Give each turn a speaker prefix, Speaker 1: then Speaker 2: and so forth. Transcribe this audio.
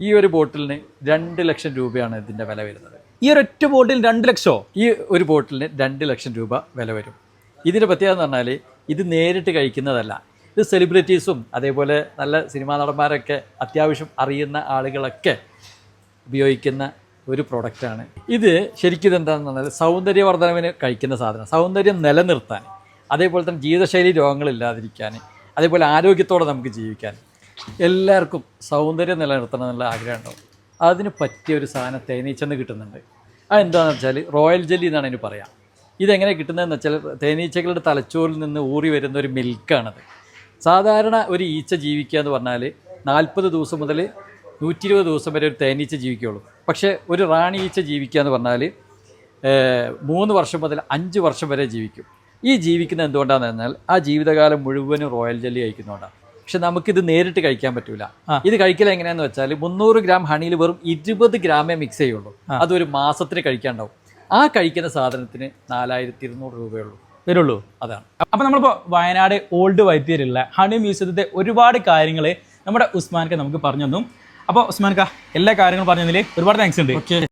Speaker 1: ഈ ഒരു ബോട്ടിലിന് രണ്ട് ലക്ഷം രൂപയാണ് ഇതിന്റെ വില വരുന്നത്.
Speaker 2: ഈ ഒറ്റ ബോട്ടിൽ രണ്ട് ലക്ഷമോ
Speaker 1: ഈ ഒരു ബോട്ടിലിന് രണ്ട് ലക്ഷം രൂപ വില വരും. ഇതിന്റെ പ്രത്യേകത എന്ന് പറഞ്ഞാൽ ഇത് നേരിട്ട് കഴിക്കുന്നതല്ല. ഇത് സെലിബ്രിറ്റീസും അതേപോലെ നല്ല സിനിമാ നടന്മാരൊക്കെ അത്യാവശ്യം അറിയുന്ന ആളുകളൊക്കെ ഉപയോഗിക്കുന്ന ഒരു പ്രൊഡക്റ്റാണ് ഇത് ശരിക്കും ഇതെന്താണെന്ന് പറഞ്ഞാൽ സൗന്ദര്യവർദ്ധനവിന് കഴിക്കുന്ന സാധനം. സൗന്ദര്യം നിലനിർത്താൻ. അതേപോലെ തന്നെ ജീവിതശൈലി രോഗങ്ങളില്ലാതിരിക്കാൻ. അതേപോലെ ആരോഗ്യത്തോടെ നമുക്ക് ജീവിക്കാൻ. എല്ലാവർക്കും സൗന്ദര്യം നിലനിർത്തണം എന്നുള്ള ആഗ്രഹം ഉണ്ടാവും അതിന് പറ്റിയ ഒരു സാധനം തേനീച്ചെന്ന് കിട്ടുന്നുണ്ട്. അതെന്താണെന്ന് വെച്ചാൽ റോയൽ ജെല്ലി എന്നാണ് അതിന് പറയാം. ഇതെങ്ങനെ കിട്ടുന്നതെന്ന് വെച്ചാൽ തേനീച്ചകളുടെ തലച്ചോറിൽ നിന്ന് ഊറി വരുന്ന ഒരു മിൽക്കാണത്. സാധാരണ ഒരു ഈച്ച ജീവിക്കുക എന്ന് പറഞ്ഞാൽ നാൽപ്പത് ദിവസം മുതൽ നൂറ്റി ഇരുപത് ദിവസം വരെ ഒരു തേനീച്ച ജീവിക്കുകയുള്ളൂ. പക്ഷേ ഒരു റാണി ഈച്ച ജീവിക്കുക എന്ന് പറഞ്ഞാൽ മൂന്ന് വർഷം മുതൽ അഞ്ച് വർഷം വരെ ജീവിക്കും. ഈ ജീവിക്കുന്നത് എന്തുകൊണ്ടാണെന്ന് പറഞ്ഞാൽ ആ ജീവിതകാലം മുഴുവനും റോയൽ ജെല്ലി കഴിക്കുന്നതുകൊണ്ടാണ്. പക്ഷെ നമുക്കിത് നേരിട്ട് കഴിക്കാൻ പറ്റൂല. ഇത് കഴിക്കൽ എങ്ങനെയാന്ന് വെച്ചാൽ മുന്നൂറ് ഗ്രാം ഹണിയിൽ വെറും ഇരുപത് ഗ്രാമേ മിക്സ് ചെയ്യുള്ളൂ. അതൊരു മാസത്തിന് കഴിക്കാണ്ടാവും. ആ കഴിക്കുന്ന സാധനത്തിന് നാലായിരത്തി ഇരുന്നൂറ് രൂപയുള്ളൂ.
Speaker 2: വരുള്ളൂ.
Speaker 1: അതാണ്.
Speaker 2: അപ്പോൾ നമ്മളിപ്പോൾ വയനാട് ഓൾഡ് വൈദ്യരുള്ള ഹണി മ്യൂസിയത്തിന്റെ ഒരുപാട് കാര്യങ്ങൾ നമ്മുടെ ഉസ്മാൻക്ക് നമുക്ക് പറഞ്ഞു തന്നു. അപ്പോൾ ഉസ്മാൻക്ക എല്ലാ കാര്യങ്ങളും പറഞ്ഞതിൽ ഒരുപാട് താങ്ക്സ് ഉണ്ട്.